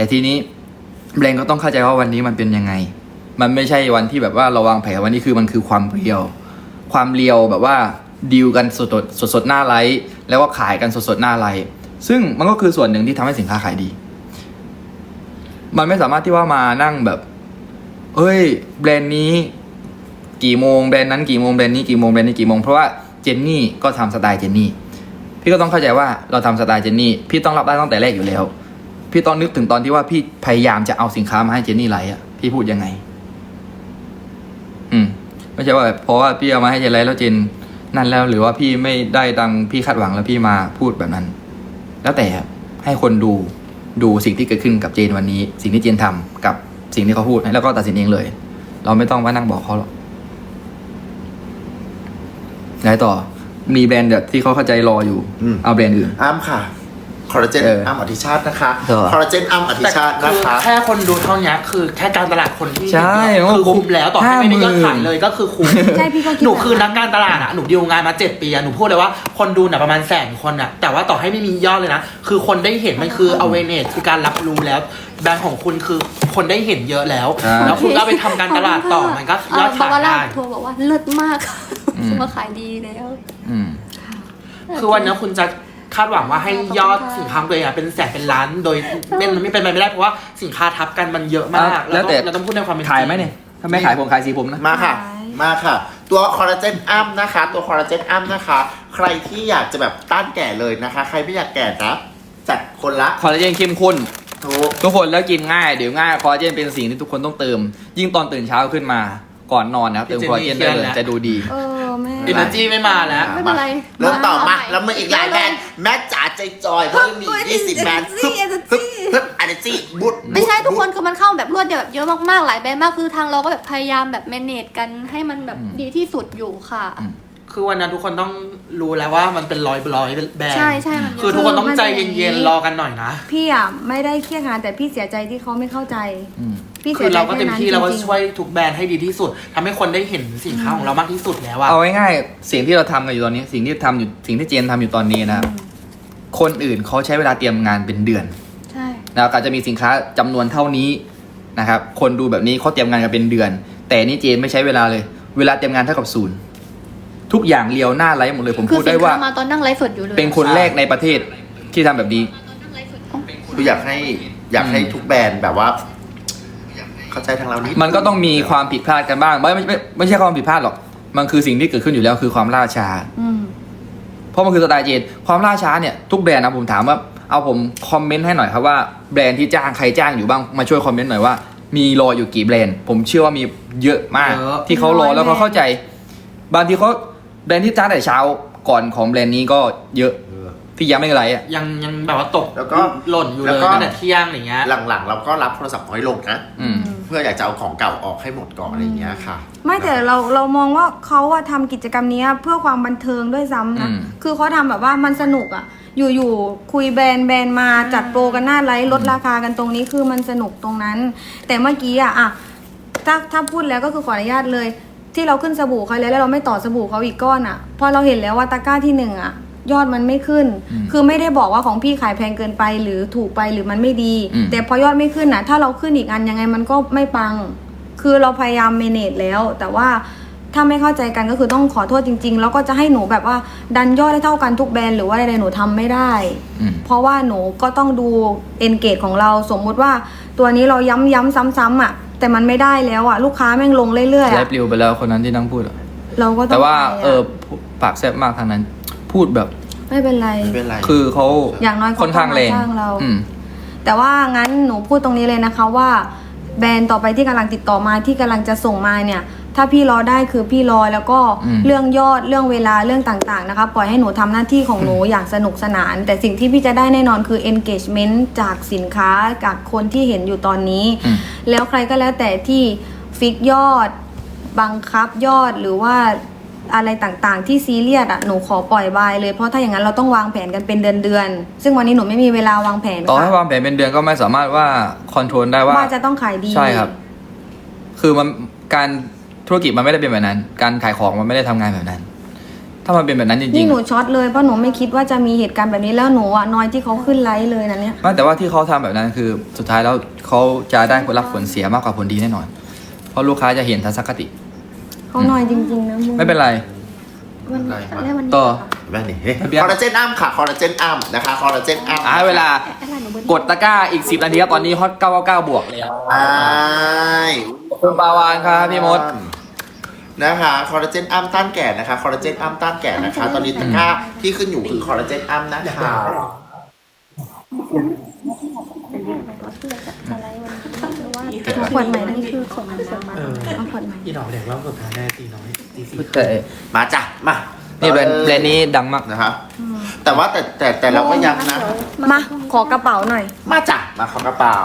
แต่ทีนี้แบรนด์ก็ต้องเข้าใจว่าวันนี้มันเป็นยังไง มันไม่ใช่วันที่แบบว่าเราวางแผนวันนี้คือมันคือความเรียว ความเรียวแบบว่าดีลกันสดสดสดๆหน้าไลฟ์แล้วก็ขายกันสดสดหน้าไลฟ์ซึ่งมันก็คือส่วนหนึ่งที่ทำให้สินค้าขายดี มันไม่สามารถที่ว่ามานั่งแบบเฮ้ย แบรนด์นี้กี่โมงแบรนด์นั้นกี่โมงแบรนด์นี้กี่โมงแบรนด์นี้กี่โมงเพราะว่าเจนนี่ก็ทำสไตล์เจนนี่พี่ก็ต้องเข้าใจว่าเราทำสไตล์เจนนี่พี่ต้องรับได้ตั้งแต่แรกอยู่แล้ว พี่ต้องนึกถึงตอนที่ว่าพี่พยายามจะเอาสินค้ามาให้เจนนี่ไลท์อะพี่พูดยังไง อืมไม่ใช่ว่าแบบเพราะว่าพี่เอามาให้เจนไลท์แล้วเจนนั่นแล้ว หรือว่าพี่ไม่ได้ดังพี่คาดหวังแล้วพี่มาพูดแบบนั้น แล้วแต่ให้คนดูดูสิ่งที่เกิดขึ้นกับเจนวันนี้ สิ่งที่เจนทำกับสิ่งที่เขาพูดแล้วก็ตัดสินเองเลย เราไม่ต้องมานั่งบอกเขาหรอกไหนต่อมีแบรนด์แบบที่เขาเข้าใจรออยู่อืมเอาแบรนด์อื่นอ้ำค่ะ คอลลาเจนเอออ้ำอธิชาตินะคะเออ คอลลาเจนอ้ำอธิแต่ชาติคืนะอคะ แค่คนดูเท่านี้คือแค่การตลาดคนที่ใช่คือคุ้มแล้วต่อให้ไม่ได้ยอด50,000ขายเลยก็คือคุ้มใช่พี่ก็คิดหนูแบบคือนักการตลาดอะหนูดีลงานมาเจ็ดปีอะหนูพูดเลยว่าคนดูน่ะประมาณแสนคนอะแต่ว่าต่อให้ไม่มียอดเลยนะ คือคนได้เห็นมันคือ awareness คือการรับรู้แล้ว แบรนด์ของคุณคือคนได้เห็นเยอะแล้ว ใช่ แล้วคุณก็ไปทำการตลาดต่อมันก็ยอดเเพขายราะว่าได้โทรบอกว่าเลิศมากอืมว่าขายดีแล้ว อืม คือวันนี้คุณจะ คาดหวังว่าให้ยอดสินค้าตัวเองอะเป็นแสนเป็นล้าน โดยเป็นมันไม่เป็นไปไม่ได้เพราะว่าสินค้าทับกันมันเยอะมากอะแล้วแต่เราต้องพูดในความเป็นจริงขายไหมเนี่ยถ้าไม่ขายผมขายสีผมนะมาค่ะขายมาค่ะ ตัวคอลลาเจนอ้ำนะคะ ตัวคอลลาเจนอ้ำนะคะ ใครที่อยากจะแบบต้านแก่เลยนะคะ ใครไม่อยากแก่นะจัดคนละคอลลาเจนเข้มข้นทุกทุกคนแล้วกินง่ายเดี๋ยวง่ายคอลลาเจนเป็นสิ่งที่ทุกคนต้องเติม ยิ่งตอนตื่นเช้าขึ้นมาก่อนนอนนะครับเติมคอลลาเจนได้เลยจะดูดีเออ แม่เอเนอร์จีไม่มาแล้ว ไม่เป็นไรเริ่มต่อมามาแล้วมืออีกหลายแบรนด์แม่จ๋าใจจอยเพราะมี20แบรนด์ฮึบฮึบฮึบอันนี้บุดไม่ใช่ทุกคนคือมันเข้าแบบรวดเดียวแบบเยอะมากๆหลายแบรนด์มากคือทางเราก็แบบพยายามแบบแมเนจกันให้มันแบบอืมดีที่สุดอยู่ค่ะอืมคือวันนั้นทุกคนต้องรู้แล้วว่ามันเป็นร้อยร้อยแบรนด์ใช่ใช่มันเยอะ คือทุกคนต้องใจเย็นๆรอกันหน่อยนะ พี่อะไม่ได้เครียดงานแต่พี่เสียใจที่เขาไม่เข้าใจ อืม พี่คืเสีอยใจเราก็เต็มแค่นั้นที่เราก็จริงๆ ช่วยทุกแบรนด์ให้ดีที่สุดทำให้คนได้เห็นสินค้าของเรามากที่สุดแล้วอะเอาง่ายๆสิ่งที่เราทำกันอยู่ตอนนี้ สิ่งที่ทำอยู่สิ่งที่เจนทำอยู่ตอนนี้นะครับคนอื่นเขาใช้เวลาเตรียมงานเป็นเดือน ใช่นะครับอาจจะมีสินค้าจำนวนเท่านี้นะครับ คนดูแบบนี้เขาเตรียมงานกันเป็นเดือน แต่นี่เจนไม่ใช้เวลาเลย เวลาเตรียมงานเท่ากับศูนย์ทุกอย่างเรียวหน้าไลฟ์หมดเลย ผมคือพูดสิได้นว่า ค้ามาตอนนั่งไลฟ์สดอยู่เลยเป็นคนแรกในประเทศที่ทำแบบนี้ คืออยากให้อยากให้ทุกแบรนด์แบบว่า เข้าใจทางเรานิดมันก็ต้องมีความผิดพลาดกันบ้างไม่ไม่ไม่ไม่ใช่ความผิดพลาดหรอก มันคือสิ่งที่เกิดขึ้นอยู่แล้วคือความล่าช้า อืม เพราะมันคือสไตล์เจนความล่าช้าเนี่ยทุกแบรนด์นะผมถามว่าเอาผมคอมเมนต์ให้หน่อยครับว่าแบรนด์ที่จ้างใครจ้างอยู่บ้างมาช่วยคอมเมนต์หน่อยว่ามีรออยู่กี่แบรนด์ ผมเชื่อว่ามีเยอะมาก เยอะ ที่เขารอแล้วเขาเข้าใจ บางทีเขาแบรนด์ที่จ้างแต่เช้าก่อนของแบรนด์นี้ก็เยอะ เออที่ยังไม่ไรอะ ยังยังแบบว่าตกแล้วก็หล่นอยู่แล้เลวยก็ ตั้งแต่เที่ยงอย่างเงี้ย หลังๆ เราก็รับโทรศัพท์น้อยลงนะ อืม เพื่ออยากจะเอาของเก่าออกให้หมดก่อนอะไรอย่างเงี้ยค่ะไม่แต่เราเรามองว่าเขาอะทำกิจกรรมเนี้ยเพื่อความบันเทิงด้วยซ้ำนะอืม คือเขาทำแบบว่ามันสนุกอะอยู่ๆคุยแบรนด์แบรนด์มาจัดโปรกันหน้าไลฟ์ลดราคากันตรงนี้คือมันสนุกตรงนั้น แต่เมื่อกี้อะอะถ้าถ้าพูดแล้วก็คือขออนุญาตเลย ที่เราขึ้นสบู่เขาแล้วแล้วเราไม่ต่อสบู่เขาอีกก้อนอะเพราะเราเห็นแล้วว่าตะกร้าที่หนึ่งอะ ยอดมันไม่ขึ้น อืมคือไม่ได้บอกว่าของพี่ขายแพงเกินไปหรือถูกไปหรือมันไม่ดี อืม แต่พอยอดไม่ขึ้นนะถ้าเราขึ้นอีกอันยังไงมันก็ไม่ปัง คือเราพยายามเมเนจแล้ว แต่ว่าถ้าไม่เข้าใจกันก็คือต้องขอโทษจริง ๆ แล้วก็จะให้หนูแบบว่าดันยอดให้เท่ากันทุกแบรนด์หรือว่าอะไรหนูทำไม่ได้ อืม เพราะว่าหนูก็ต้องดูเอนเกจของเราสมมุติว่าตัวนี้เราย้ำย้ำซ้ำๆอะ แต่มันไม่ได้แล้วอะ ลูกค้าแม่งลงเรื่อยๆไลอะฟ์ปลิวไปแล้วคนนั้นที่นั่งพูดอะเราก็ต้แต่องว่า ไปะเออปากแซ่บมากทางนั้น พูดแบบ ไม่เป็นไร ไม่เป็นไร คือเขาอย่างน้อยเขาค่อนข้างแรงก็มาจ้างเรา อืม แต่ว่างั้นหนูพูดตรงนี้เลยนะคะว่า แบรนด์ต่อไปที่กำลังติดต่อมาที่กำลังจะส่งมาเนี่ย ถ้าพี่รอได้คือพี่รอแล้วก็อืม เรื่องยอดเรื่องเวลาเรื่องต่างๆนะคะปล่อยให้หนูทำหน้าที่ของหนูอย่างสนุกสนาน แต่สิ่งที่พี่จะได้แน่นอนคือ engagement จากสินค้าจากคนที่เห็นอยู่ตอนนี้ อืม แล้วใครก็แล้วแต่ที่ฟิกยอด บังคับยอดหรือว่า อะไรต่างๆ ที่ซีเรียสอะหนูขอปล่อยบายเลยเพราะถ้าอย่างนั้นเราต้องวางแผนกันเป็นเดือนๆซึ่งวันนี้หนูไม่มีเวลาวางแผนต่อให้ค่ะวางแผนเป็นเดือนก็ไม่สามารถว่าคอนโทรลได้ว่า ว่าจะต้องขายดี ใช่ครับ คือมันการธุรกิจมันไม่ได้เป็นแบบนั้น การขายของมันไม่ได้ทำงานแบบนั้น ถ้ามันเป็นแบบนั้นจรินี่งหนูช็อตเลยเพราะหนูไม่คิดว่าจะมีเหตุการณ์แบบนี้แล้วหนูอะน้อยที่เขาขึ้นไลฟ์เลยนะเนี่ย ๆไม่แต่ว่าที่เขาทำแบบนั้นคือ สุดท้ายแล้วเขาจะได้ผลลัพธ์ผลเสียมากกว่าผลดีแน่นอน เพราะลูกค้าจะเห็นทัศนคติ เขาน้อยจริงๆนะมึงไม่เป็นไรวันได้ครับแล้ววันนี้ต่อ แม่นี่เบียร์คอลลาเจนอ้ำค่ะ คอลลาเจนอ้ำนะคะ คอลลาเจนอ้ำอ่าเวลาแอดไลน์หนูเบอร์กดตะกร้าอีก 10 นาทีครับตอนนี้ฮอต 999 บวกเลยครับอ่าขอบคุณปาวานครับพี่มด นะคะ คอลลาเจนอ้ำต้านแก่นะคะ คอลลาเจนอ้ำต้านแก่นะคะ ตอนนี้ตะกร้าที่ขึ้นอยู่คือคอลลาเจนอ้ำนะคะอะไรวันนี้หรือว่า เอาขวดใหม่นี่คือส่งมาส่งมาเออเอาขวดใหม่อีดอกเด็กรอบสุดท้ายได้ตีน้อยตีสี่แต่มาจ้ะมานี่แบรนด์แบรนด์นี้ดังมากนะคะแต่ว่าแต่แต่แต่เราก็ยังนะ มาขอกระเป๋าหน่อย มาจ้ะมาของกระเป๋า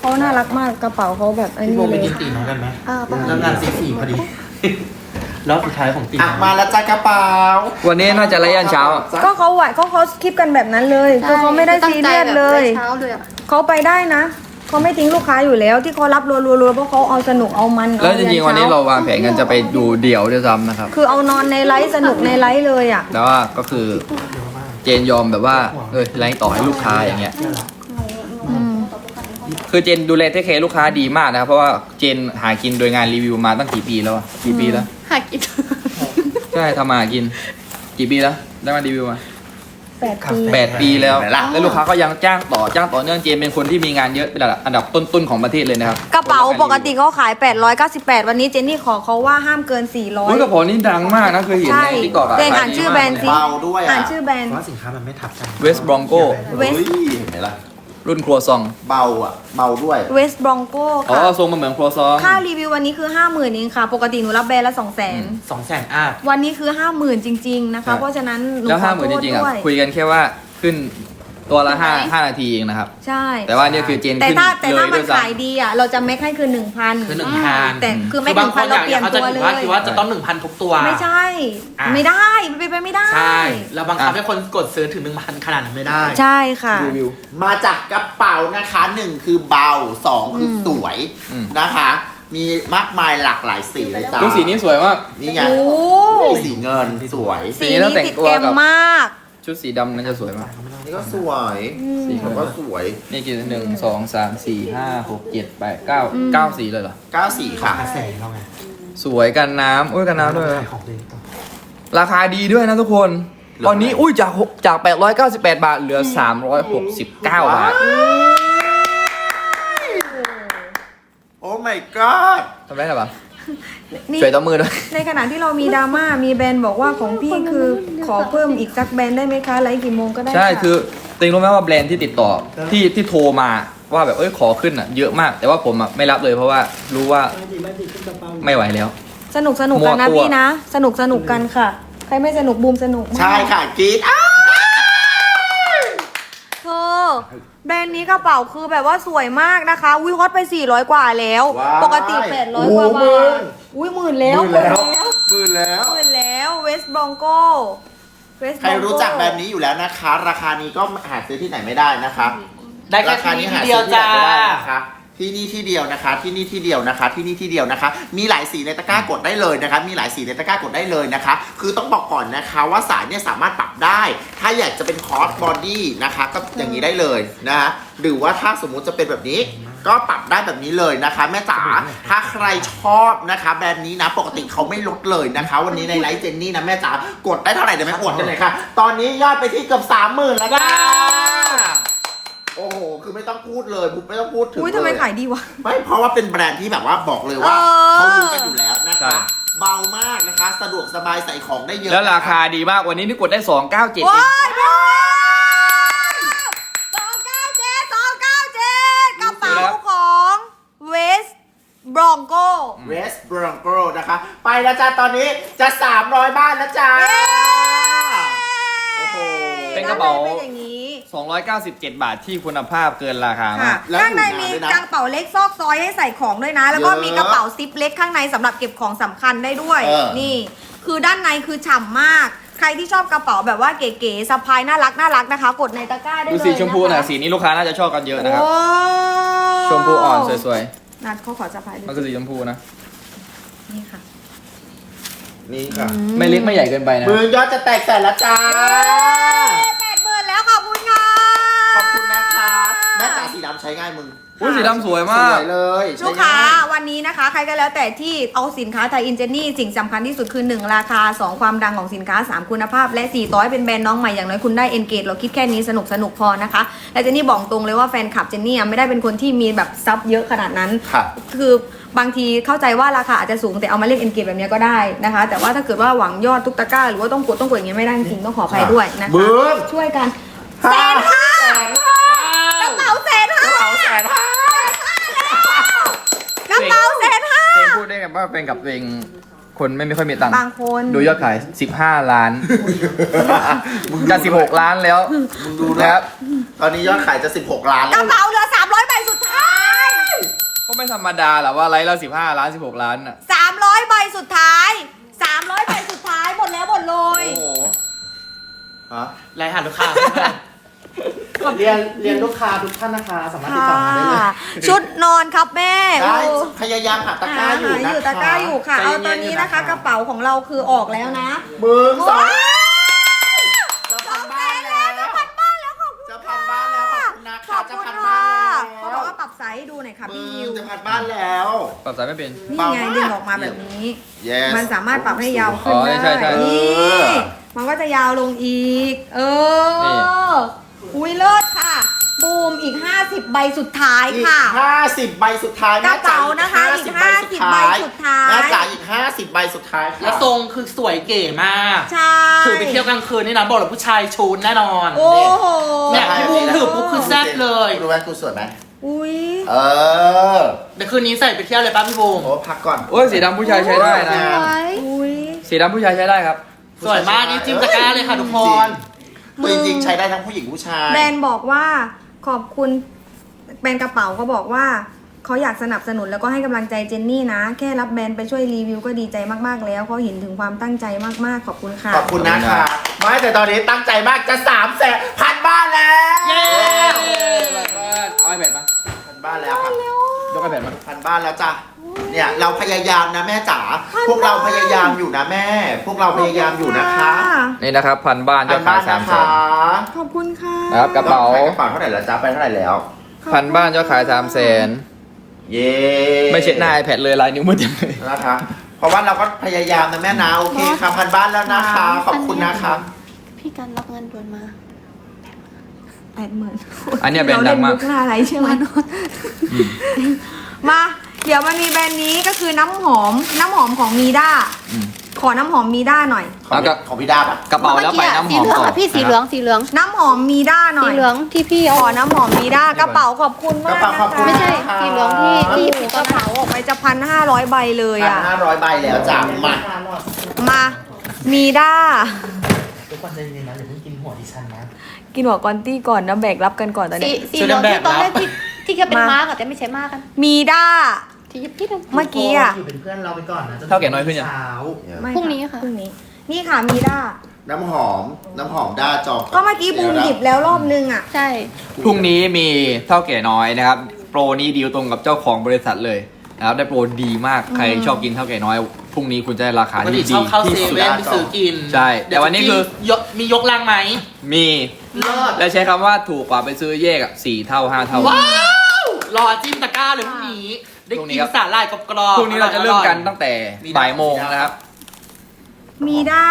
เขาน่ารักมากกระเป๋าเขาแบบไอ้พี่โบนี่ไปเลยกินตีน้อยกันไหมเออประมาณแล้วงานตีสี่พอดี รอบสุดท้ายของตีอะน้อยมาแล้วจ้ะกระเป๋าวันนี้น่าจะไล่ยันเช้า ก็เขาไหวก็เขาคลิปกันแบบนั้นเลยคือเขาไม่ได้ซีเรียสเลยเช้าเลยอะเขาไปได้นะ เขาไม่ทิ้งลูกค้าอยู่แล้ว ที่เขารับรัวๆๆเพราะเขาเอาสนุกเอามันแล้วจริงๆวันนี้เราอวางแผนกันจะไปดูเดี่ยวด้วยซ้ำนะครับ คือเอานอนในไลฟ์สนุกในไลฟ์เลยอะแต่ว่าก็คือเจนยอมแบบว่าเออไลน์ต่อให้ลูกค้าอย่างเงี้ยอืมคือเจนดูแลเทคเคลูกค้าดีมากนะครับเพราะว่าเจนหากินโดยงานรีวิวมาตั้งกี่ปีแล้วอะกี่ปีแล้วหากินใช่ทำมาหากิน กี่ปีแล้วได้มารีวิวมา แปดปีแปดปีแล้วเห็นไหมล่ะ แล้วลูกค้าก็ยังจ้างต่อจ้างต่อเนื่องเจนเป็นคนที่มีงานเยอะเป็นระดับอันดับต้นๆของประเทศเลยนะครับกระเป๋าปกติเขาขาย 898 วันนี้เจนนี่ขอเขาว่าห้ามเกินอุ้ยกระ400เป๋านี่ดังมากนะเคยเห็นใช่ในทิกตอกอะเจนอ่านชื่อแบรนด์สิเบาด้วยอ่าอะนชื่อแบรนเพด์ราะว่าสินค้ามันไม่ทับกัน West Bronco เวสเฮ้ยเห็นไหมล่ะ รุ่นครัวซอง เบาอะ เบาด้วย เวสบรองโกอ๋อค่ะ ทรงมันเหมือนครัวซอง ค่ารีวิววันนี้คือ 50,000เองค่ะ ปกติหนูรับแบรนด์ละ 200,000 สองแสนอาบวันนี้คือ 50,000 จริง ๆ นะคะเพราะฉะนั้นหนูแล้วขห้าอหโทมื่นจษริงๆอะ ด้วยคุยกันแค่ว่าขึ้น ตัวละห้าห้านาทีเองนะครับ ใช่ แต่ว่าเนี่ยคือเจนแต่ขึ้นถ้าแต่เลถ้ายมัด้นวยซ้ ขายดีอะเราจะแม็กให้คือ1,000คือหนึ่งพันแต่คือไม่บางคน1,000เราเปลี่ยนเขาจะตัวถืเลอว่ายคิดว่าจะต้องหนึ่งพันทุกตัว ไม่ใช่ อะ ไม่ได้มันเป็นไปไม่ได้ ใช่เราบังคับให้คนกดซื้อถึงหนึ่งพันขนาดนั้นไม่ได้ ใช่ค่ะำรีวิว มาจากกระเป๋านะคะหนึ่งคือเบาสองคืออม สวยอืม นะคะ มีมากมายหลากหลายสีเลยจ้าดูสีนี้สวยมาก นี่ไงโอ้มีสีเงินสวย สีสีแล้วนี้แต่งติดตัวแกมกับ มาก ชุดสีดำนั่นจะสวยมาก นี่ก็สวยสีเขาเขาก็ก็สวยนี่กี่หนึ่งสองสามสี่ห้าหกเจ็ดแปดเก้าเก้าสีเลยเหรอเก้าสีค่ะ กระแสเราไงสวยกันน้ำอุ้ยกันน้ำด้วย ขายของเลยต่อราคาดีด้วยนะทุกคน ตอนนี้อุ้ยจากหกจาก 898 บาทเหลือ 369 บาทโอ้ my god ทำได้หรอปะ นี่ช่วยต่อมือด้วย ในขณะที่เรามีดราม่ามีแบรนด์บอกว่าของพี่คือขอเพิ่มอีกสักแบรนด์ได้ไหมคะไลฟ์กี่โมงก็ได้ใช่ะคือติงรู้ไหมว่าแบรนด์ที่ติดต่อที่ที่โทรมาว่าแบบเอ้ยขอขึ้นอะเยอะมาก แต่ว่าผมอะไม่รับเลยเพราะว่ารู้ว่าไม่ไหวแล้ว สนุกสนุกกันนะมั่วตัวพี่นะ สนุกสนุกกันค่ะ ใครไม่สนุกบูมสนุกมากใช่ค่ะกรีดอ้าวเธอ แบรนด์นี้กระเป๋าคือแบบว่าสวยมากนะคะวิฮอตไป 400 กว่าแล้ว ว้ายปกติ 800 กว่าบาทอุ้ยหมื่นแล้วหมื่นแล้ว หมื่นแล้ว หมื่นแล้วเวสบรองโกเวสใครรู้จักแบบนี้อยู่แล้วนะคะ ราคานี้ก็หาซื้อที่ไหนไม่ได้นะคะได้แค่ราคาที่นี้นี่หาทีเดียวซื้อที่จ้าไหนไม่ได้นะคะ ที่นี่ที่เดียวนะคะ ที่นี่ที่เดียวนะคะ ที่นี่ที่เดียวนะคะ มีหลายสีในตะกร้ากดได้เลยนะคะ มีหลายสีในตะกร้ากดได้เลยนะคะ คือต้องบอกก่อนนะคะว่าสายเนี่ยสามารถปรับได้ ถ้าอยากจะเป็นคอร์สบอดี้นะคะ ก็อย่างนี้ได้เลยนะคะหรือว่าถ้าสมมุติจะเป็นแบบนี้ก็ปรับได้แบบนี้เลยนะคะแม่จ๋าถ้าใครชอบนะคะ แบรนด์นี้นะปกติเขาไม่ลดเลยนะคะ วันนี้ในไลฟ์เจนนี่นะแม่จ๋ากดได้เท่าไหร่เดี๋ยวแม่อวดกันเลยค่ะ ตอนนี้ยอดไปที่เกือบสามหมื่นแล้วจ้า โอ้โห คือไม่ต้องพูดเลยบุ๊ไม่ต้องพูดถึงอุ้ยทำไมเลยขายดีวะ ไม่เพราะว่าเป็นแบรนด์ที่แบบว่าบอกเลยว่าเออ เขารู้กันอยู่แล้วนะใช่ คะเบามากนะคะ สะดวกสบายใส่ของได้เยอะแล้วราคานะะดีมากวันนี้นี่กดได้ 297เองโอ้ยพี่สองเก้าเจ็ดสองเก้าเจ็ดกระเป๋าของเวสบรองโก เวสบรองโกนะคะ ไปแล้วจ้าตอนนี้จะ 300 บ้านแล้วจ้า โอ้โห เป็นกระเป๋าเป็นอย่างนี้ 297 บาทที่คุณภาพเกินราคาค่ะมากแล้วข้างในอยู่มีนานด้วยนะกระเป๋าเล็กซอกซอยให้ใส่ของด้วยนะ แล้วก็เยอะมีกระเป๋าซิปเล็กข้างในสำหรับเก็บของสำคัญได้ด้วย เออ นี่ คือด้านในคือฉ่ำมาก ใครที่ชอบกระเป๋าแบบว่าเก๋ๆสะพายน่ารักน่ารักนะคะ กดในตะกร้าได้ดูเลยสีชมพูหน่อยะคะสีนี้ลูกค้าน่าจะชอบกันเยอะนะครับ โอ้ชมพูอ่อนสวยนัดเขาขอสะพายๆด้มันวยคือสีชมพูนะ นี่ค่ะ นี่ค่ะ ไม่เล็กไม่ใหญ่เกินไปนะ มือยอดจะแตกแสนแล้วจ้า ง่ายมึงอุ้ยสีดำสวยสมากวยเลยลูกค้าวันนี้นะคะ ใครก็แล้วแต่ที่เอาสินค้าไทยอินเจนี่สิ่งสำคัญที่สุดคือ 1 ราคา 2 ความดังของสินค้า 3 คุณภาพ และ4ต่อให้เป็นแบรนด์น้องใหม่อย่างน้อยคุณได้เอนเกจเราคิดแค่นี้สนุกสนุกพอนะคะ และเจนนี่บอกตรงเลยว่าแฟนคลับเจนนี่อะไม่ได้เป็นคนที่มีแบบซับเยอะขนาดนั้นค่ะคือบางทีเข้าใจว่าราคาอาจจะสูงแต่เอามาเล่นเอนเกจแบบนี้ก็ได้นะคะ แต่ว่าถ้าเกิดว่าหวังยอดทุกตะกร้าหรือว่าต้องกดต้องกดอย่างเงี้ยไม่ได้จริงๆต้องขออภัยด้วยนะคะบึ้ม ช่วยกันแสนห้ากระเป๋าแส นห้าเอาแสนห้ากระเป๋าแสนห้า เองพูดได้กับว่าเป็นกับตัวเองคนไม่ไม่ค่อยมีตังค์บางคน ดูยอดขาย 15 ล้าน จะ 16 ล้านแล้วมึงดูนะนะครับตอนนี้ยอดขายจะ 16 ล้านกแล้ระว เป๋าเหลือ300ใบสุดท้ายก็ไม่ธรรมดาหรอว่าไลฟ์เรา15 ล้าน 16 ล้านอะ300ใบสุดท้าย300ใบสุดท้ายหมดแล้วหมดเลโอ้ยโหฮะ ไลน์หาลูกค้า เรียนเรียนลูกค้าทุกท่านนะคะสามารถติดต่อมาได้เลยชุดนอนครับแม่ได้โอ้พยายามหาตะกร้าหาอยู่หานะอยู่ตะกร้าอยู่ค่ะ ใจเอาเย็นๆตอนนี้อยู่นะนะคะคะ กระเป๋าของเราคือออกแล้วนะมึงสองว้าวจะพันบ้านแล้วจะพันบ้านแล้วขอบคุณจะพันบ้านแล้วขอบคุณนะขคะอบจะคุณพันค่ะบ้านแล้วเขาบอกว่าปรับไซส์ให้ดูหน่อยค่ะมึพี่งยิวจะพันบ้านแล้ว ปรับสายไม่เป็น นี่ไงดึงออกมาแบบนี้ yes มันสามารถปรับให้ยาวขึ้นอ๋อได้ใช่ใช่นี่เออมันก็จะยาวลงอีก เอนี่ อ อุ้ยเลิศค่ะ บูมอีก 50 ใบสุดท้ายอีกค่ะห้าสิบใบสุดท้ายกระเป๋านะคะอีก50ใบสุดท้าย แม่จ๋าอีกห้าสิบใบสุดท้ายค่ะแล้วทรงคือสวยเก๋มาก ใช่ถือไปเที่ยวกลางคืนนี่นะบอกเลยผู้ชายชูนแน่นอน โอ้โหเนี่ยพี่บูมถือปุ๊บคือแซ่บเลยดูไหมกูสวยไหมอุ้ยเออเดี๋ยวคืนนี้ใส่ไปเที่ยวเลยป้าพี่บูมโอ้พักก่อน โอ้ยสีดำผู้ชายใช้ได้นะโอ้ไว้อุ้ย สีดำผู้ชายใช้ได้ครับ สวยมากนี่จิ้มตะกร้าเลยค่ะทุกคน จริง จริงๆใช้ได้ทั้งผู้หญิงผู้ชาย แบรนด์บอกว่าขอบคุณแบรนด์กระเป๋าก็บอกว่าเขาอยากสนับสนุนแล้วก็ให้กำลังใจเจนนี่นะ แค่รับแบรนด์ไปช่วยรีวิวก็ดีใจมากๆแล้วเขาเห็นถึงความตั้งใจมากๆ ขอบคุณค่ะขอบคุณนะคะไม่แต่ตอนนี้ตั้งใจมากจะสามแสนพันบ้านแล้วเย้เอาไอแพดมาพันบ้านแล้วค่ะยกไอแพดมาพันบ้านแล้วจ้ะ เนี่ยเราพยายามนะแม่จ๋าพวกเราพยายามอยู่นะแม่ พวกเราพยายามอยู่นะคะนี่นะครับ พันบ้านยพัอนดบ้าขายนสามนะแสคะนขอบคุณค่ะครับกระเป๋ายอดขยกระเป๋าเท่าไหร่แล้วจ้าไปเท่าไหร่แล้ว พันบ้านยอดขายสามแสนเย้ไม่เช็ดหน้า iPad เลยลายนิ้วมือจังเลยนะคะเพราะว่าเราก็พยายามนะแม่นะโอเคค่ะพันบ้านแล้วนะคะ ขอบคุณนะคะพี่กันรับเงินด่วนมาแปดหมื่นอันเนี้ยแบรนด์ดังมากเรเล่นมุกหน้าอะไรใช่ไหมมา เดี๋ยวมันมีแบรนด์นี้ก็คือน้ำหอมน้ำหอมของมีด้าอืม ขอน้ำหอมมีด้าหน่อย ของแล้วก็ของพี่ดาบอะกระเป๋าแล้วไปน้ำหอมสีเหลืองก่อนอะพี่สีเหลืองสีเหลืองน้ำหอมมีด้าหน่สีอยเหลืองที่พี่ขเอาอน้ำหอมมีด้ากระเป๋าขอบคุณมากกระเป๋าขอบคุณไม่ใช่สีเหลืองที่ที่ที่กระเป๋าออกไปจะพันห้าร้อยใบเลยพันอะ ห้าร้อยใบแล้วจ้ะมามามีด้า ทุกคนใจเย็นๆนะอย่าเพิ่งกินหัวดิฉันนะ กินหัวกอนตี้ก่อนนะแบกรับกันก่อนตอนสีนี้ สีเหลืองที่ตอนแรกแบบที่ที่จะเป็นมามาร์กอะแต่ไม่ใช่มาร์กกันมีด้า ที่ยิบที่เมื่อกี้อะ อยู่เป็นเพื่อนเราไปก่อนนะจเท่าแก่น้อยขึ้นยัง เช้าไม่พรุ่งนี้ค่ะ พรุ่งนี้ นี่ค่ะมีด้า น้ำหอม น้ำหอมด้าจอก็เมื่อกี้บูมหยิบแล้วรอบนึงอะ ใช่ พรุ่งนี้มีเท่าแก่น้อยนะครับ โปรนี้ดีลตรงกับเจ้าของบริษัทเลยนะครับได้โปรดีมากใครชอบกินเท่าแก่น้อยพรุ่งนี้คุณจะได้ราคาปกติที่ชดีอบเข้าที่เซสุด เว่นไปซื้อกินใช่แต่วันนี้คือยกมียกลังไหมมีเลิศและใช้คำว่าถูกกว่าไปซื้อแยกอะสี่เท่าห้าเท่า ว้าว รอจิ้มตะกร้าเลยพรุ่งนี้ ได้พรุ่งนี้กินครับสาหร่ายกรอบๆพรุ่งนี้เราจะเริ่มกันตั้งแต่มีบ่ายโมงนะครับ มีด้า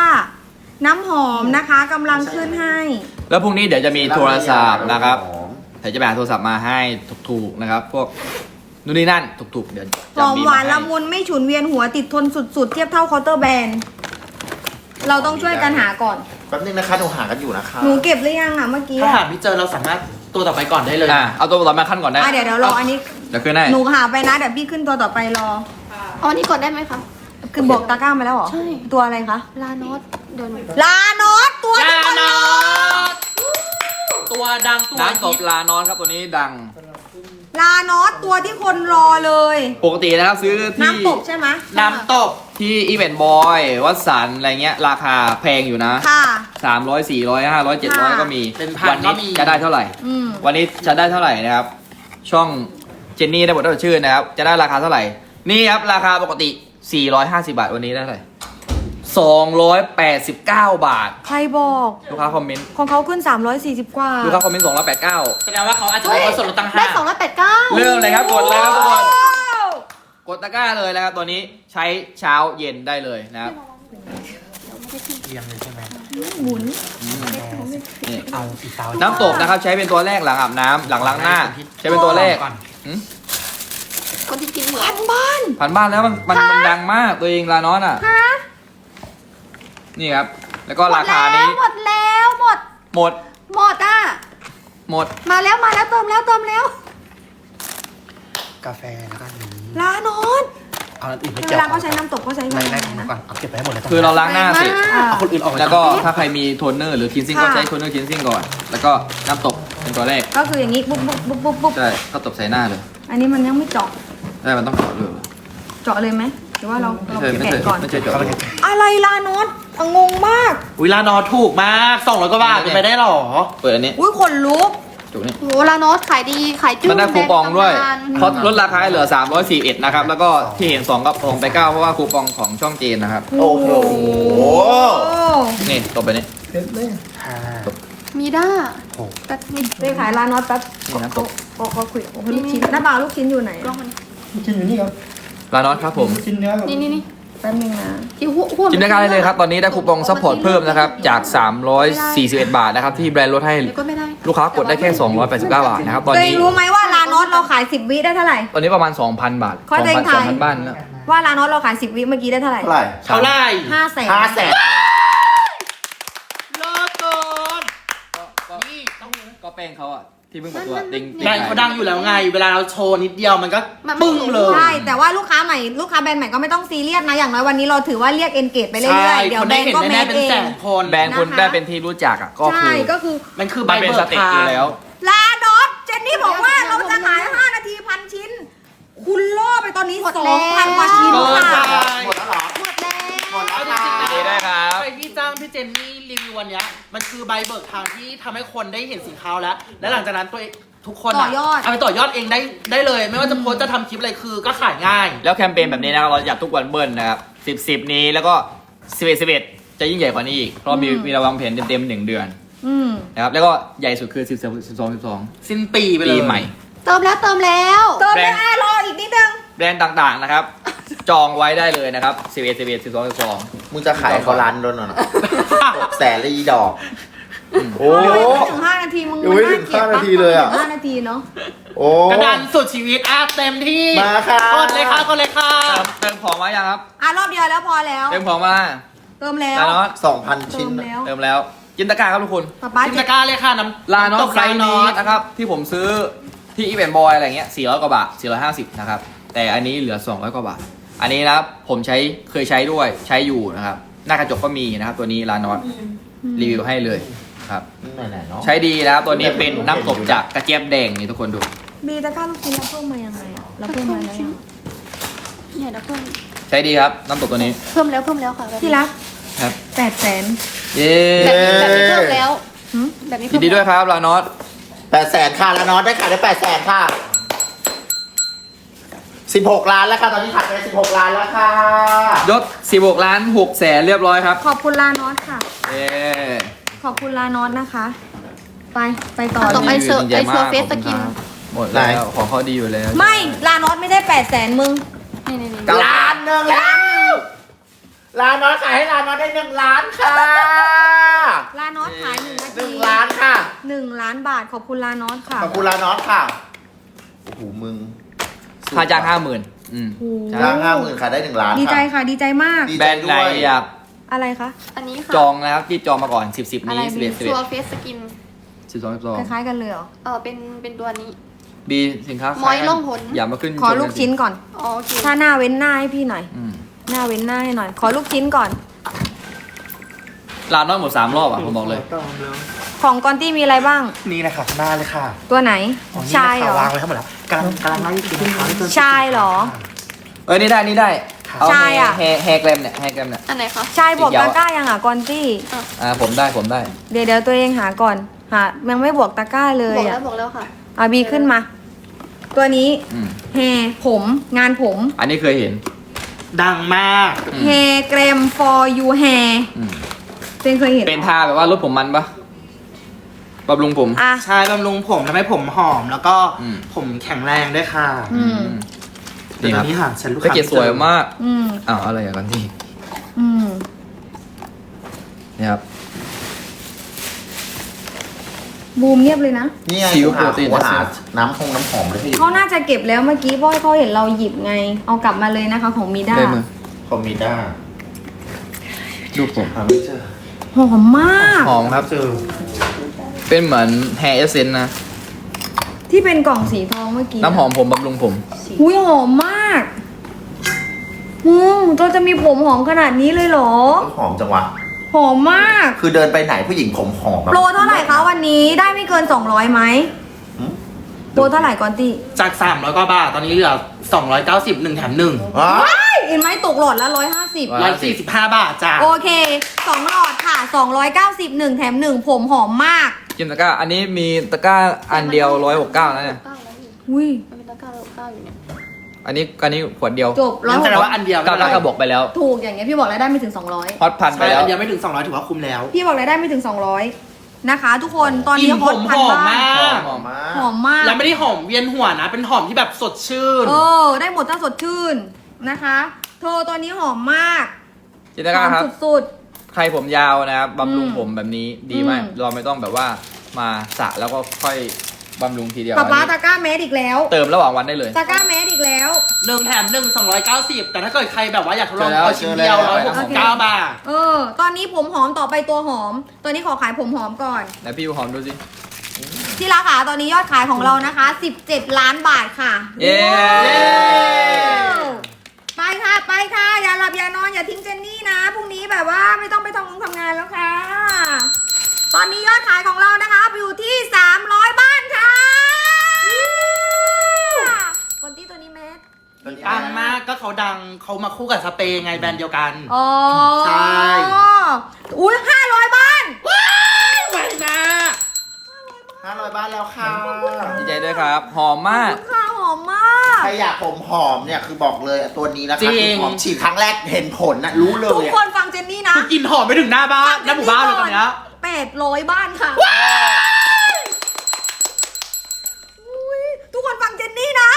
น้ำหอมนะคะกำลังขึ้นให้ แล้วพรุ่งนี้เดี๋ยวจะมีโทรศัพท์นะครับเดี๋ยวจะไปหาโทรศัพท์มาให้ถูกๆนะครับ พวกนู่นนี่นั่นถูกๆเดี๋ยวหจะอมมีหวานให้ละมุนไม่ฉุนเวียนหัวติดทนสุดๆ เทียบเท่าเคาน์เตอร์แบรนด์เราต้องช่วยกันหาก่อนแป๊บนึงนะคะหนูหากันอยู่นะคะหนูเก็บหรือยังอะเมื่อกี้ถ้าอะหาไม่เจอเราสามารถตัวต่อไปก่อนได้เลยอะเอาตัวต่อมาขั้นก่อนได้อะเดี๋ยวเดี๋ยวรออันนี้ เดี๋ยวขึ้นให้หนูหาไปนะเดี๋ยวพี่ขึ้นตัวต่อไปรอเอาอันนี้กดได้ไหมคะ คือบอกตะกร้ามาแล้วเหรอ ใช่ ตัวอะไรคะ ลาโนตเดินลานอสตัวที่ลาคนนรออสตัวดังตัวน้ำตฮิบตลานอนครับตัวนี้ดัง ลานอสตัวที่คนรอเลย ปกตินะครับซื้อที่ น้ำตกใช่ไหมน้ำตกที่อีเวนต์บอย วัดสันอะไรเงี้ย ราคาแพงอยู่นะ ค่ะ 300 400 500 700ค่ะก็มี เป็นพันวันี้ก็มีจะได้เท่าไหร่ อืม วันนี้จะได้เท่าไหร่นะครับ ช่องเจนนี่ได้บทได้บทชื่อนะครับ จะได้ราคาเท่าไหร่ นี่ครับ ราคาปกติ 450 บาท วันนี้ได้เท่าไหร่289 บาท ใครบอก ลูกค้าคอมเมนต์ ของเขาขึ้น 340 กว่า ลูกค้าคอมเมนต์ 289 แสดงว่าเขาอาจจะบอกว่าส่วนลดตั้งห้าได้สองร้อยแปดเก้าเริ่มเลยครับ กดเลยครับทุกคน กดตะกร้าเลยนะครับ ตัวนี้ใช้เช้าเย็นได้เลยนะครับ เรียงเลยใช่ไหมหมุนนี่เอาอีกสาวน้ำตกนะครับ ใช้เป็นตัวแรกหลังอาบน้ำหลังล้างหน้า ใช้เป็นตัวแรกก่อนหืมคนที่กินเหรอพันบ้านผ่านบ้านแล้วมันมันมันดังมากตัวเองลานอนอะนี่ครับ แล้วก็หมราดคาแล้วนี้ หมดแล้วหมด หมด หมดอะ หมด มาแล้วมาแล้วเติมแล้วเติมแล้ว กาแฟแล้วก็นี้ลานอน เอาอันอื่นไม่เวเกี่ยวลาเขาใช้น้ำตกเขาใช้ไล่ไงไล่ของนะก่อนเอาเก็บไปให้หมดเลยคือเราล้างหน้าเสร็จอ่าเอาคนอื่นออกไปแล้วก็ถ้าใครมีโทนเนอร์หรือคินซิ่งก็ค่ะใช้โทนเนอร์คินซิ่งก่อน แล้วก็น้ำตกเป็นตัวแรก ก็คืออย่างนี้ปุ๊บปุ๊บปุ๊บปุ๊บปุ๊บใช่ ก็ตบใส่หน้าเลย อันนี้มันยังไม่เจาะได้ มันต้องเจาะด้วยเจาะเลยไหมหรือว่าเราเราไม่แกะใช่ก่อน ไม่ใช่เจาะเข้าไปด้วยเลยอะไรลานอนอะงงมาก วิลานอถูกมากสองร้อยกว่าบาทเป็นไปได้หรอ เปิดอันนี้ อุ้ยขนลุก จุกนี่ โหลาโนสขายดีขายจุ้มันได้คูปองด้วยแบรนเพราะลดราคาให้เหลือ 341นะครับ แล้วก็ที่เห็น2กับ2ไป9เพราะว่าคูปองของช่องเจนนะครับ โอ้โห โอ้นี่ตบไปนี่ห้า มีด้าหกแต่นี่ไปขายลานอนแป๊บนี่นะเขาเขาเขาคุยโอ้โหลูกชิ้นหน้าบางลูกชิ้นอยู่ไหนกล้องมันกินอยู่นี่ครับลานอสครับผมชิ้นเนื้อครับนี่นี่นี่ แป๊บนึงนะที่หัวหัวจิ้มได้กันได้เลยครับ ตอนนี้ได้คูปองซัพพอร์ตเพิ่มนะครับ จาก 341 บาทนะครับ ที่แบรนด์ลดให้เดี๋ยวก็ไม่ได้ลูกค้ากดได้แค่ 289 บาทนะครับ ตอนตัวเอนี้งรู้ไหมว่าลานอสเราขาย 10 วิได้เท่าไหร่ ตอนนี้ประมาณ 2,000 บาทขอตัวเองถ่าย 2,000บ้านแล้วว่าลานอสเราขาย 10 วิเมื่อกี้ได้เท่าไหร่เท่าไหร่เท่าไหร่ห้าแสนห้าแสนเลิศเกินนี่ก็แป้งเขาอะ ที่เพิ่งเปิดตัวติงแบรนด์เขาดังอยู่แล้วไง เวลาเราโชว์นิดเดียวมันก็มันไม่ปึ้งเลยใช่แต่ว่าลูกค้าใหม่ลูกค้าแบรนด์ใหม่ก็ไม่ต้องซีเรียสนะอย่างน้อยวันนี้เราถือว่าเรียกเอนเกจไปเรื่ใช่อยๆเดี๋ยควนแบรได้นเห็นด์ก็เมแน่ดๆเป็นเอแสงนคนแบรนด์คุณนะคะได้เป็นที่รู้จักอะก็คืใช่อก็คือมันคือใบมันเป็นเบิสกเต็ปทาองยู่แล้ว ลานอสเจนนี่บอกว่าเราจะขาย 5 นาทีพันชิ้น คุณล่อไปตอนนี้หมดแล้ว2,000กว่าชิ้นเกินค่ะไปหมดแล้วเหรอหมดแล้วหมดแล้วค่ะ ยินดีด้วยครับ ใครที่จ้างพี่เจนนี่รีวิววันเนี้ยมันคือใบเบิกทางที่ทำให้คนได้เห็นสินค้าแล้ว และหลังจากนั้นตัวเองทุกคนต่อยอด เอาไปต่อยอดเองได้ได้เลย ไม่ว่าจะโพสต์จะทำคลิปอะไรคือก็ขายง่าย แล้วแคมเปญแบบนี้นะครับเราอยากทุกวันเบิ้ลนะครับสิบสิบนี้แล้วก็สิบเอ็ดสิบเอ็ดจะยิ่งใหญ่กว่านี้อีกเพราะมีอืม มีเราวางแผนเต็มๆหนึ่งเดือนอืม นะครับแล้วก็ใหญ่สุดคือสิบสองสิบสองสิบสองสิ้นปีไปเลยปีใหม่ เติมแล้วเติมแล้ว เติมแบรได้นด์อะรออีกนิดนึงแบ รนด์ต่างๆนะครับ จองไว้ได้เลยนะครับสิบเอ็ดสิบเอ็ดสิบสองสิบสองมึงจะขายเขาร้านโดนหน่อยแสนละอีดอก โอ้ยังไม่ถึง5นาทีมึงยังไม่ถึงน่เกลียดห้านาทีเลยอะไม่ถึง5นาทีเนาะโอ้ กระดานสุดชีวิตอะเต็มที่มาค่ะ กดเลยค่ะกดเลยค่ะเติมเติมของมายังครับ อะรอบเดียวแล้วพอแล้ว เติมของมาเติมแล้ว ลานอสสองพันเติชิ้น มแล้วเติมแล้ว จินตกร้าครับทุกคน ป๊าป๊าจินเจ็ตดกร้าเลยค่ะน้ำลานอตสกไซส์นี้ลานะครับที่ผมซื้อที่อีเวนต์บอยอะไรเงี้ย400กว่าบาท450นะครับ แต่อันนี้เหลือ 200 กว่าบาท อันนี้นะครับผมใช้เคยใช้ด้วยใช้อยู่นะครับ หน้ากระจกก็มีนะครับ ตัวนี้ลานอสรีวิวให้เลยครับไหนๆเนาะใช้ดีนะครับตัวนี้เป็นน้ำตกจากกระเจี๊ยบแดงนี่ทุกคนดูบีตะกร้าลูกชิ้นเราเพิ่มมายังไงอะเราเพิ่มมาแล้วยังเนี่ยเดี๋ยวเพิ่มใช้ดีครับน้ำตกตัวนี้เพิ่มแล้วเพิ่มแล้วค่ะที่รักครับแปดแสนเย้แบบนี้แบบนี้เพิ่มแล้วหืมแบบนี้ยิเพิ่นมดีด้วยครับลานอสแปดแสนค่ะแล้วนอนได้ขายได้แปดแสนค่ะ สิบหกล้านแล้วค่ะ ตอนนี้ขายไปสิบหกล้านแล้วค่ะ ยศ16 ล้าน6แสนเรียบร้อยครับ ขอบคุณลานอสค่ะ เย้ ขอบคุณลานอสนะคะ ไปไปต่อต่อไปเลยเซอร์ไอเซอร์เฟสสกิน หมดแล้ว ของเขาดีอยู่แล้ว ไม่ลานอสไม่ได้แปดแสนมึงนี่นี่นี่เก้าล้านหนึ่งแล้วล้านนอนขายให้ล้านนอนได้หนึ่งล้านค่ะลานอสขายหนึ่งนาหทีนึ่งล้านค่ะหนึ่งล้านบาทขอบคุณลานอสค่ะขอบคุณล้านนอนค่ะโอ้โหมึง ค่าจ้างห้าหมื่นอืมโอ้โหใช่จ้างห้าหมื่นขายได้หนึ่งล้านดีใจค่ะค่ะดีใจมาก ดีแบรนด์ไหนอยากอะไรคะ อันนี้ค่ะจองนะครับที่จองมาก่อน10 10อะไรนี้11ชัวร์เฟสสกิน11 12 12คล้ายๆกันเลยเหรอ เออเป็นเป็นตัวนี้ บีสินค้าม้อยล่องหน อย่ามาขึ้นขอชมลูกชิ้นก่อน อ๋อโอเคถ้าหน้าเว้นหน้าให้พี่หน่อย อืม หน้าเว้นหน้าให้หน่อย ขอลูกชิ้นก่อน ลานน้อยหมด3รอบอะผมบอกเลย ของกอนตี้มีอะไรบ้าง นี่เลยค่ะข้างหน้าเลยค่ะตัวไหน อ๋อนี่ชายเหรอวางไว้ทั้งหมดแล้วกำลังกำลังไล่กินนะคะให้เพิ่มชายเหรอ เอ้ยนี่ได้นี่ได้เอาใช่อะแฮร์แฮร์แกรมเนี่ยแฮร์แกรมเนี่ย อันไหนคะ ชายบวกสีเขียวตะอะกร้ายังอะกอนตี้ อ่าผมได้ผมได้ เดี๋ยวเดี๋ยวตัวเองหาก่อนหายังไม่บวกตะกร้าเลบยอกแล้อะวบอกแล้วค่ะ เอาบีขึ้นมา ตัวนี้อืมแฮร์ผมงานผมอันนี้เคยเห็นดังมาก อืม hair gram for you hair อืม เจนเคยเห็นเป็นทาแบบว่ารถผมมันปะบำรุงผม อะ ใช่บำรุงผมทำให้ผมหอม แล้วก็อืม ผมแข็งแรงด้วยค่ะอืมเดี๋ยวตอนนี้หาฉันลูกแพ็กค้าเกจสวยมากอืม อ้าวอะไรอย่างกันที่อืมนี่ครับ บูมเงียบเลยนะ นี่ไงซิลหาโปรตีนหัวหาน้ำคงน้ำหอมเลยพี่เขาน่าจะเก็บแล้วเมื่อกี้เพราะเขาเห็นเราหยิบไง เอากลับมาเลยนะคะของมีด้า ได้มือคอมมิด้าดูผมหาไม่เจอ หอมมาก หอมครับเจอเป็นเหมือนแฮร์เอเซนนะ ที่เป็นกล่องสีทองเมื่อกี้น้ำหอมผมบำรุงผม อุ้ยหอมมากอืมเราจะมีผมหอมขนาดนี้เลยเหรอ หอมจังวะ หอมมาก คือเดินไปไหนผู้หญิงผมหอมอะโปรเท่าไหร่คะวันนี้ได้ไม่เกิน 200ไหมหืมโปรเท่าไหร่ก่อนตีจาก300กว่าบาทตอนนี้เหลือ290หนึ่งแถมหนึ่งอ๋อ เห็นไหมตกหลอดละ150ว้าร้อยสี่สิบห้าบาทจ้ะโอเค2หลอดค่ะ 290 1แถม1ผมหอมมาก กินตะกร้า อันนี้มีตะกร้าอันเดียวร้อยหกเก้านะเนี่ย อุ้ย มันเป็นตะกร้าตะกร้าอยู่เนี่ยอันนี้อันนี้ขวดเดียวจบร้องั้ยนหแสกดงว่าอันเดียวเก้าร้อยก็บอกไปแล้วถูกอย่างเงี้ยพี่บอกรายได้ไม่ถึง 200 ฮอตพันไปใช่แล้ว อันเดียวไม่ถึง200ถือว่าคุ้มแล้วพี่บอกรายได้ไม่ถึง 200 นะคะ ทุกคนตอนนี้กลิ่นฮอตผมพันหอมบ้ามากหอมมากหอมมาก แล้วไม่ได้หอมเวียนหัวนะ เป็นหอมที่แบบสดชื่น เออ ได้หมดถ้าสดชื่น นะคะเธอตอนนี้หอมมากจินตะกร้าครับหอมสุด ใครผมยาวนะครับบำรุงอืมผมแบบนี้ดีมาก อืม เราไม่ต้องแบบว่ามาสระแล้วก็ค่อยบำรุงทีเดียวๆป๊าป๊าอันตะนี้กร้าแมสอีกแล้วเติมระหว่างวันได้เลย ตะกร้าแมสอีกแล้ว หนึ่งแถมหนึ่งสองร้อยเก้าสิบแต่ถ้าเกิดใครแบบว่าอยากทดลองเจอแล้วเอาชิ้นเดียวเจอแล้ร้วอยหกสิบเก้าบาท เออ ตอนนี้ผมหอมต่อไปตัวหอม ตอนนี้ขอขายผมหอมก่อน แล้วพี่หอมดูสิ ที่ราคาตอนนี้ยอดขายของเรานะคะ 17 ล้านบาทค่ะเย้ ไปค่ะไปค่ะ อย่าหลับอย่านอนอย่าทิ้งเจนนี่นะพรุ่งนี้แบบว่าไม่ต้องไปทำงานทำงานแล้วค่ะ ตอนนี้ยอดขายของเรานะคะอยู่ที่ 300 บ้านค่ะคนที่ตัวนี้แมสปังมากก็เขาดังเขามาคู่กับสเปรย์ไงแบรนด์เดียวกัน อ๋อใช่ อุ้ย500บ้านไวมากห้าร้อยบาทแล้วค่ะดีใจด้วยครับ หอมมาก ใครอยากผมหอมเนี่ยคือบอกเลยตัวนี้นะคะจริง คือหอมฉีดครั้งแรกเห็นผลนะรู้เลทุกยอะคนฟังเจนนี่นะคือกลินหอมไปถึงหน้าบ้านหน้าหมู่บ้านเลยตอนเนี้ยแปดร้อยบ้านค่ะอุ๊ยทุกคนฟังเจนนี่นะ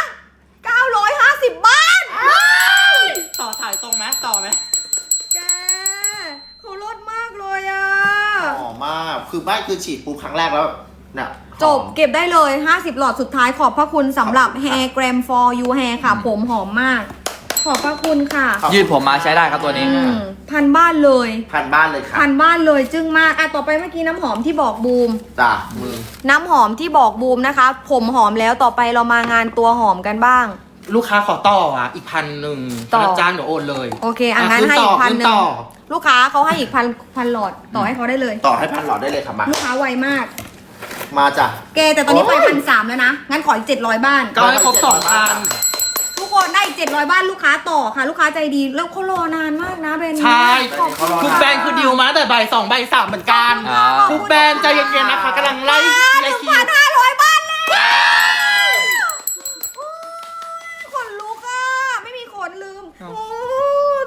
เก้าร้อยห้าสิบบ้าน ต่อสายตรงไหมต่อไหมแกเขาลดมากเลยอะ หอมมากคือไม่คือฉีดปุ๊บครั้งแรกแล้วเนี่ยหอม จบเก็บได้เลย 50 หลอดสุดท้ายขอบพระคุณสำหรับ Hair Gram for You Hair ค่ะ ผมหอมมาก ขอบพระคุณค่ะครับ ยืดผมมาใช้ได้ครับตัวนี้ อืมพันบ้านเลย พันบ้านเลยค่ะพันบ้านเลยจึ้งมากอะต่อไปเมื่อกี้น้ำหอมที่บอกบูม จ้ะมือน้ำหอมที่บอกบูมนะคะ ผมหอมแล้วต่อไปเรามางานตัวหอมกันบ้าง ลูกค้าขอต่ออะ อีกพันหนึ่งต่อพนักจ้างเดี๋ยวโอนเลยโอเคอะงั้นขึ้ให้อีกพันหนึ่งต่อลูกค้าเขาให้อีกพันพันหลอดต่อให้เขาได้เลย ต่อให้พันหลอดได้เลยค่ะมา ลูกค้าไวมาก มาจ้ะ เกแต่ตอนนี้ไปโอ้ย พันสามแล้วนะ งั้นขออีกเจ็ดร้อยบ้าน ก็ให้ครบสองพัน ทุกคนได้อีกเจ็ดร้อยบ้านลูกค้าต่อค่ะ ลูกค้าใจดี แล้วเขารอนานมากนะเบรนด์นี้ใช่ ขอบคุณทุกแบรนด์คือดิวมาแต่ใบายสองใบายสามเหมือนกันอ่าทุกแบรนด์ใจเย็นๆนะคะกำลังไล่หไล่นึ่งคิพัวนห้าร้อยบ้านเลยโอ้ยขนลุกอะ ไม่มีขนลืมเอ้าโอ้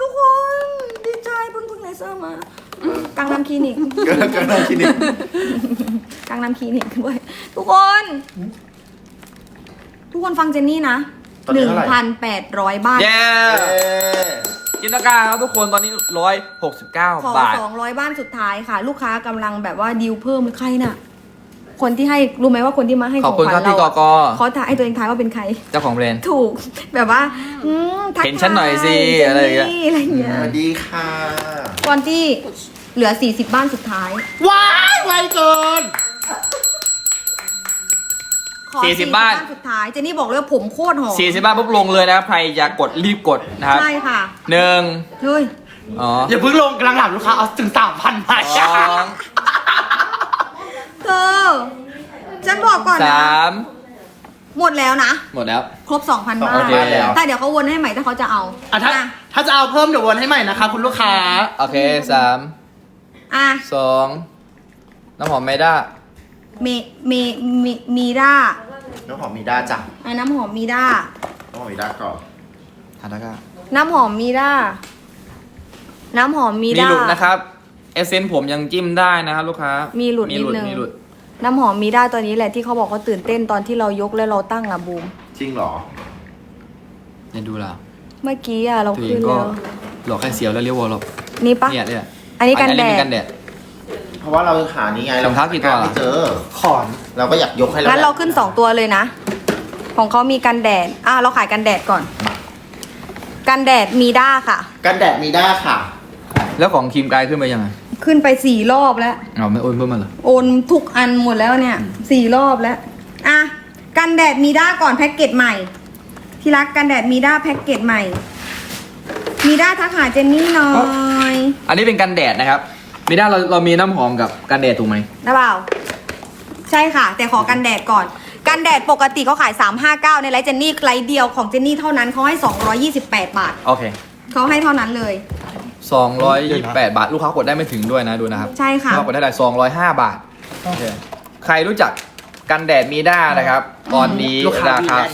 ทุกคน ดีใจเพิ่งเพิ่งเลเซอร์มา กังนำคลินิกเกินเกินเลยทีนี้กังนำคลินิกด้วย ทุกคน ทุกคนฟังเจนนี่นะตอนหนี้นึ่งเท่าไหร่ พันแปดร้อยบ้านเย้เอ๊ะกินตะกร้าครับทุกคนตอนนี้ร้อยหกสิบเก้าขอบาท สองร้อยบ้านสุดท้ายค่ะ ลูกค้ากำลังแบบว่าดีลเพิ่มใครน่ะ คนที่ให้รู้ไหมว่าคนที่มาให้ขขออบงคุณขครัวับญพี่เรากอะอกเขาถ่ายให้ตัวเองทายว่าเป็นใคร เจ้าของแบรนด์ ถูกแบบว่าอืมทักเห็นฉันหน่อยสิทาอะไรอย่างเงี้ย จนนี่อะไรอย่างเงี้สยวัสดีค่ะก่อนที่ เหลือ 40 บ้านสุดท้าย ว้ายไวเกิน ขอ40บ้าน สุดท้าย เจนนี่บอกเลยว่าผมโคตรหอมสี่สิบบ้านปุ๊บลงเลยนะครับใครจะกดรีบกดนะครับใช่ค่ะ หนึ่งเฮ้ย อ๋ออย่าเพิ่งลงกำลังถามลูกค้าเอาถึงสามพันไปสองเธอ ฉันบอกก่อนนะ สามหมดแล้วนะ หมดแล้ว ครบ 2,000 บ้าโอนเคแต่เดี๋ยวเขาวนให้ใหม่ถ้าเขาจะเอาอะถ้าอะถ้าจะเอาเพิ่มเดี๋ยววนให้ใหม่นะคะ คุณลูกค้า โอเคสาม อะสองน้ำหอมเมด้าเมเมมีมีด้าน้องหอมมีด้าจ้ะอะน้ำหอมมีด้า น้องหอมมีด้าก่อนทาตะกร้าน้ำหอมมีด้า น้ำหอมมีมีด้า หลุดนะครับเอเซนผมยังจิ้มได้นะครับลูกค้า มีมีหลุดนิดนึง มีหลุดน้ำหอมมีด้าตัวนี้แหละที่เขาบอกเขาตื่นเต้นตอนที่เรายกแล้วเราตั้งอะบูม จริงเหรอ เนี่ยดูแล้วเมื่อกี้อะเราตัวเอขึ้งนก็แล้วหลอกแค่เสียวแล้วเรียกว่าหรอกนี่ปะเนี่ยเนี่ย อันนี้กันแดมีดกันแดด เพราะว่าเราหานี่ไงรองเท้ากี่ตัว ไม่เจอ ขอน เราก็อยากยกให้เรางั้นแหละเราขึ้นสองตัวเลยนะ ของเขามีกันแดด อะเราขายกันแดดก่อน กันแดดมีด้าค่ะ กันแดดมีด้าค่ะ แล้วของครีมกายขึ้นไปยังไงขึ้นไปสี่รอบแล้ว เอาไม่โอนเพิ่มมาเหรอ โอนทุกอันหมดแล้วเนี่ยสี่รอบแล้ว อะ กันแดดมีด้าก่อนแพ็กเกจใหม่ ที่รักกันแดดมีด้าแพ็กเกจใหม่ มีด้าทักหาเจนนี่หน่อยอันนี้เป็นกันแดดนะครับมีด้าเราเรามีน้ำหอมกับกันแดดถูกไหมนะเปล่า ใช่ค่ะ แต่ขอกันแดดก่อน กันแดดปกติเขาขาย 359 ในไลฟ์เจนนี่ไลฟ์เดียวของเจนนี่เท่านั้นเขาให้ 228 บาทโอเค เขาให้เท่านั้นเลย 228 บาท ลูกค้ากดได้ไม่ถึงด้วยนะดูนะครับใช่ค่ะ ลูกค้ากดได้ได้205 บาทโอเคใครรู้จักกันแดดมีด้านะครับ ตอนนี้ลูกค้าราคา ดีนะ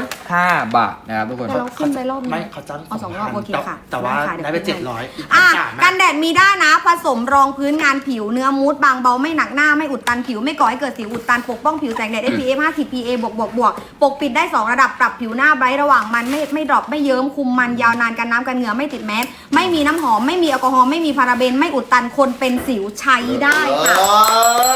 205 บาทนะครับทุกคน แต่เราขึ้นไปรอบนึงไม่เขาจ้างเอาสองรอบโอเคค่ะแต่ว่าได้ค่ะเดี๋ยวได้ไปขึ้นเจ็ดให้ร้อยอะกักันนแดดมีด้านะ ผสมรองพื้นงานผิวเนื้อมูดบางเบาไม่หนักหน้าไม่อุดตันผิวไม่ก่อให้เกิดสิวอุดตันปกป้องผิวแสงแดด SPF 50 PA บวกบวกบวกปกปิดได้ 2 ระดับปรับผิวหน้าไบรท์ระหว่างมันไม่ไม่ดรอปไม่เยิ้มคุมมันยาวนานกันน้ำกันเหงื่อไม่ติดแมสไม่มีน้ำหอมไม่มีแอลกอฮอล์ไม่มีพาราเบน ไม่อุดตันคนเป็นสิวใช้ได้ค่ะเอ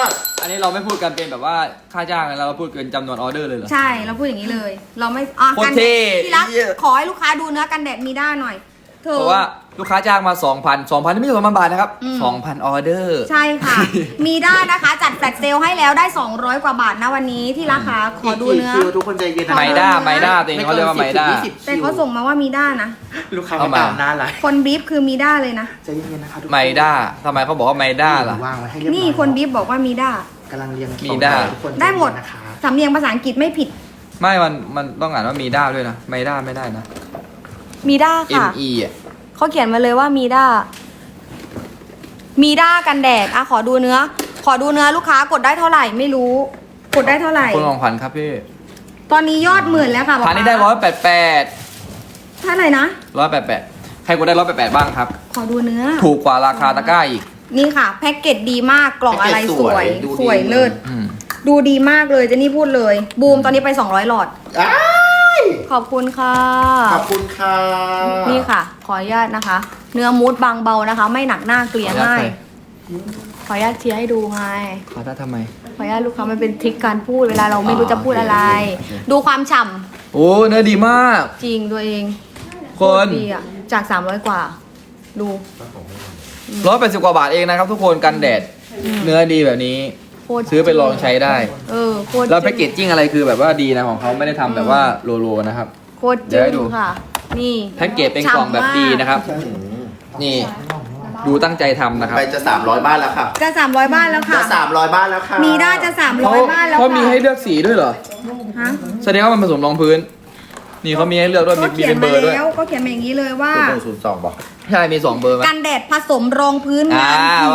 ออันนี้เราไม่พูดกันเป็นแบบว่าค่าจ้างนะเราพูดเกินจำนวนออเดอร์เลยเหรอ ใช่เราพูดอย่างนี้เลย เราไม่อะโคตรกันเท่แดดที่รักขอให้ลูกค้าดูเนื้อกันแดดมีด้าหน่อยเธอเพราะว่าลูกค้าจ้างมา 2,000 2,000ไม่ใช่2,000บาทนะครับ อืม 2,000 ออเดอร์ ใช่ค่ะ มีด้านะคะ จัดแฟลชเซลลให้แล้วได้ 200 กว่าบาทนะวันนี้ที่ราคาขอดูเนื้อ คิวทุกคนใจเย็นนะไมด้าไมด้าตัวเองเขาเรียกว่าไมด้าแต่เขาส่งมาว่ามีด้านะ ลูกค้าเอามามาตามหน้าไลฟ์คนบีฟคือมีด้าเลยนะ ใจเย็นๆนะคะทุกคนไมด้าทำไมเขาบอกว่าไมด้าล่ะ วางไว้ให้เรียบร้อยนี่คนบีฟบอกว่ามีด้ากำลังเรียงมีด้า ทุกคนได้หมดใจเย็นนะคะ สำเนียงภาษาอังกฤษไม่ผิด ไม่มันมันต้องอ่านว่ามีด้าด้วยนะไมด้าไม่ได้นะ มีด้า M ค่ะ E อะเขาเขียนมาเลยว่ามีด้า มีด้ากันแดด อะ ขอดูเนื้อ ขอดูเนื้อลูกค้ากดได้เท่าไหร่ไม่รู้ กดได้เท่าไหร่ คุณของขวัญครับพี่ตอนนี้ยอดหมื่นแล้วค่ะพันนี้ได้ร้อยแปดแปดเท่าไหร่นะ ร้อยแปดแปดใครกดได้ร้อยแปดแปดบ้างครับ ขอดูเนื้อ ถูกกว่าราคาตะกร้าอีกนี่ค่ะ แพ็กเกจดีมากกล่องอะไรสวยดูดีสวยเลิศ อืม ดูดีมากเลยเจนนี่พูดเลย บูมตอนนี้ไป 200 หลอด อ้ายขอบคุณค่ะ ขอบคุณค่ะนี่ค่ะ ขออนุญาตนะคะ เนื้อมูดบางเบานะคะ ไม่หนักหน้าเกลี่ยง่าย ขออนุญาตเชียร์ให้ดูไง ขอได้ทำไม ขออนุญาตลูกค้ามันเป็นทริคการพูดเวลาเราไม่รู้จะพูดอะไร โอเค ดูความฉ่โอ้เนื้อดีมากำจริงตัวเองคนโตรดีอะจาก 300 กว่า ดู ร้อยแปดสิบกว่าบาทเองนะครับทุกคนกันแดด เนื้อดีแบบนี้ โคตรซื้อไปลองใช้ได้ เออโคตรแล้วแพ็กเกจจิ้งอะไรคือแบบว่าดีนะของเขาไม่ได้ทำแบบว่าโลโลนะครับ โคตรเดี๋ยวให้จึ้ดูงค่ะ นี่แพ็กเกจเป็นกล่องแบบดีนะครับ นี่ดูตั้งใจทำนะครับ ไปจะ 300 บ้านแล้วค่ะ จะ300บ้านแล้วจะค่ะ300 บ้านแล้วค่ะมีได้จะเขา300บ้านแล้วเขามีค่ะให้เลือกสีด้วยเหรอ ฮะแสดงว่ามันผสมรองพื้น นี่เขามีให้เลือกด้วยมีก็มีเขียเป็นนเบมาอร์ด้วย แล้วก็เขียนมาอย่างนี้เลยว่า ศูนย์ศูนย์สองบอก ใช่ มีสองเบอร์ไหมกันแดดผสมรองพื้นงานอ่าผิว